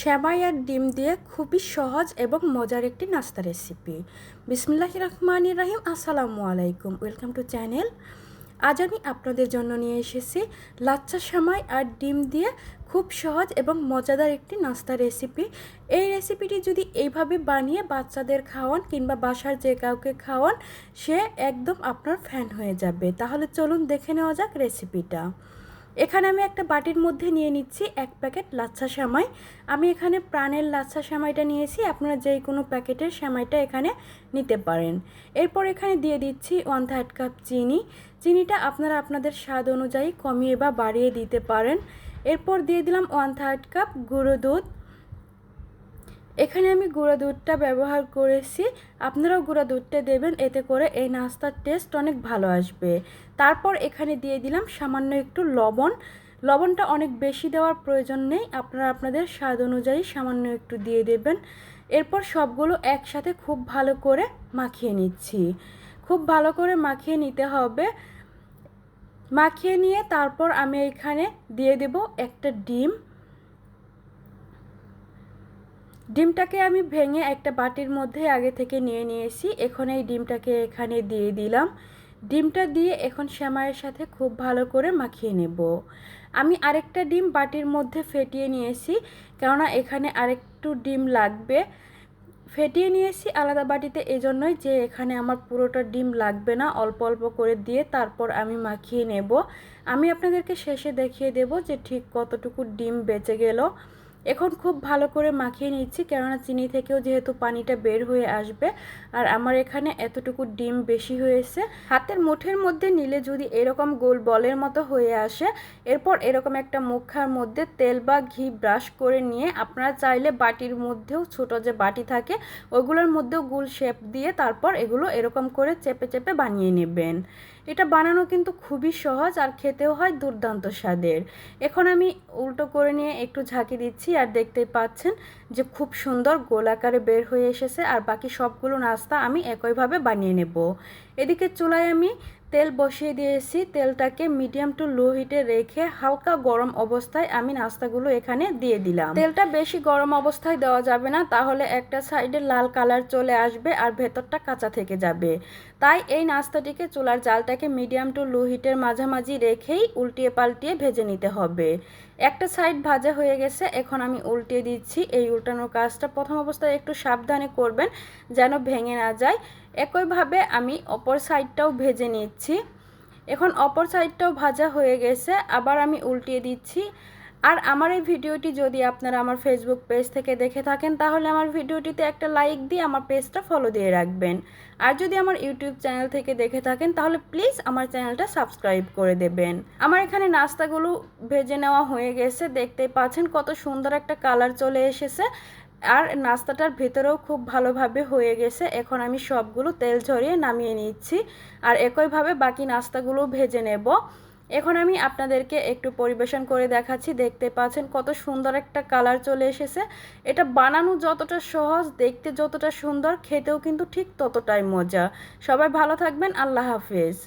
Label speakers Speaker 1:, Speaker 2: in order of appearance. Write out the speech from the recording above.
Speaker 1: সেমাই আর ডিম দিয়ে খুবই সহজ এবং মজার একটি নাস্তা রেসিপি বিসমুল্লাহ রহমান রাহিম, আসসালামু আলাইকুম। ওয়েলকাম টু চ্যানেল আজ আমি আপনাদের জন্য নিয়ে এসেছি লাচ্চা সেমাই আর ডিম দিয়ে খুব সহজ এবং মজাদার একটি নাস্তা রেসিপি এই রেসিপিটি যদি এইভাবে বানিয়ে বাচ্চাদের খাওয়ান কিংবা বাসার যে কাউকে খাওয়ান, সে একদম আপনার ফ্যান হয়ে যাবে। তাহলে চলুন দেখে নেওয়া যাক রেসিপিটা এখানে আমি একটা বাটির মধ্যে নিয়ে নিচ্ছি এক প্যাকেট লাচ্ছা সেমাই আমি এখানে প্রাণের লাচ্ছা সেমাইটা নিয়েছি, আপনারা যে কোনো প্যাকেটের সেমাইটা এখানে নিতে পারেন। এরপর এখানে দিয়ে দিচ্ছি ওয়ান থার্ড কাপ চিনি। চিনিটা আপনারা আপনাদের স্বাদ অনুযায়ী কমিয়ে বা বাড়িয়ে দিতে পারেন। এরপর দিয়ে দিলাম ওয়ান থার্ড কাপ গুঁড়ো দুধ। এখানে আমি গুঁড়া দুধটা ব্যবহার করেছি। আপনারাও গুঁড়া দুধটা দেবেন, এতে করে এই নাস্তার টেস্ট অনেক ভালো আসবে। তারপর এখানে দিয়ে দিলাম সামান্য একটু লবণ। লবণটা অনেক বেশি দেওয়ার প্রয়োজন নেই, আপনারা আপনাদের স্বাদ অনুযায়ী সামান্য একটু দিয়ে দেবেন। এরপর সবগুলো একসাথে খুব ভালো করে মাখিয়ে নিচ্ছি। খুব ভালো করে মাখিয়ে নিতে হবে। মাখিয়ে নিয়ে তারপর আমি এখানে দিয়ে দেব একটা ডিম। ডিমটাকে আমি ভেঙে একটা বাটির মধ্যে আগে থেকে নিয়ে নিয়েছি। এখন এই ডিমটাকে এখানে দিয়ে দিলাম। ডিমটা দিয়ে এখন শ্যামাইয়ের সাথে খুব ভালো করে মাখিয়ে নেব। আমি আরেকটা ডিম বাটির মধ্যে ফেটিয়ে নিয়েছি, কেননা এখানে আরেকটু ডিম লাগবে। ফেটিয়ে নিয়েছি আলাদা বাটিতে, এজন্যই যে এখানে আমার পুরোটা ডিম লাগবে না, অল্প অল্প করে দিয়ে তারপর আমি মাখিয়ে নেব। আমি আপনাদেরকে শেষে দেখিয়ে দেব যে ঠিক কতটুকু ডিম বেঁচে গেল। এখন খুব ভালো করে মাখিয়ে নিচ্ছি, কেননা চিনি থেকেও যেহেতু পানিটা বের হয়ে আসবে, আর আমার এখানে এতটুকু ডিম বেশি হয়েছে। হাতের মুঠের মধ্যে নিলে যদি এরকম গোল বলের মতো হয়ে আসে, এরপর এরকম একটা মুখার মধ্যে তেল বা ঘি ব্রাশ করে নিয়ে আপনারা চাইলে বাটির মধ্যেও, ছোট যে বাটি থাকে ওইগুলোর মধ্যেও গোল শেপ দিয়ে তারপর এগুলো এরকম করে চেপে চেপে বানিয়ে নেবেন। এটা বানানো কিন্তু খুবই সহজ আর খেতেও হয় দুর্দান্ত স্বাদের। এখন আমি উল্টো করে নিয়ে একটু ঝাঁকি দিচ্ছি আর দেখতেই পাচ্ছেন যে খুব সুন্দর গোলাকারে বের হয়ে এসেছে আর বাকি সবগুলো নাস্তা আমি একইভাবে বানিয়ে নেব। এদিকে চুলায় আমি তেল বসিয়ে দিয়েছি। তেলটাকে মিডিয়াম টু লো হিটে রেখে হালকা গরম অবস্থায় আমি নাস্তাগুলো এখানে দিয়ে দিলাম। তেলটা বেশি গরম অবস্থায় দেওয়া যাবে না, তাহলে একটা সাইডে লাল কালার চলে আসবে আর ভেতরটা কাঁচা থেকে যাবে। তাই এই নাস্তাটিকে চুলার জালটাকে মিডিয়াম টু লো হিটের মাঝামাঝি রেখেই উল্টিয়ে পাল্টিয়ে ভেজে নিতে হবে। একটা সাইড ভাজা হয়ে গেছে, এখন আমি উল্টিয়ে দিচ্ছি। এই উল্টানোর কাজটা প্রথম অবস্থায় একটু সাবধানে করবেন যেন ভেঙে না যায়। একইভাবে আমি অপর সাইডটাও ভেজে নিচ্ছি। এখন অপর সাইডটাও ভাজা হয়ে গেছে, আবার আমি উল্টিয়ে দিচ্ছি। আর আমার এই ভিডিওটি যদি আপনারা আমার ফেসবুক পেজ থেকে দেখে থাকেন, তাহলে আমার ভিডিওটিতে একটা লাইক দিয়ে আমার পেজটা ফলো দিয়ে রাখবেন। আর যদি আমার ইউটিউব চ্যানেল থেকে দেখে থাকেন, তাহলে প্লিজ আমার চ্যানেলটা সাবস্ক্রাইব করে দেবেন। আমার এখানে নাস্তাগুলো ভেজে নেওয়া হয়ে গেছে, দেখতেই পাচ্ছেন কত সুন্দর একটা কালার চলে এসেছে। আর নাস্তাটার ভেতরেও খুব ভালোভাবে হয়ে গেছে। এখন আমি সবগুলো তেল ঝরিয়ে নামিয়ে নিচ্ছি আর একইভাবে বাকি নাস্তাগুলো ভেজে নেব। এখন আমি আপনাদেরকে একটু পরিবেশন করে দেখাচ্ছি। দেখতে পাচ্ছেন কত সুন্দর একটা কালার চলে এসেছে। এটা বানানো যতটা সহজ, দেখতে যতটা সুন্দর, খেতেও কিন্তু ঠিক ততটাই মজা। সবাই ভালো থাকবেন, আল্লাহ হাফেজ।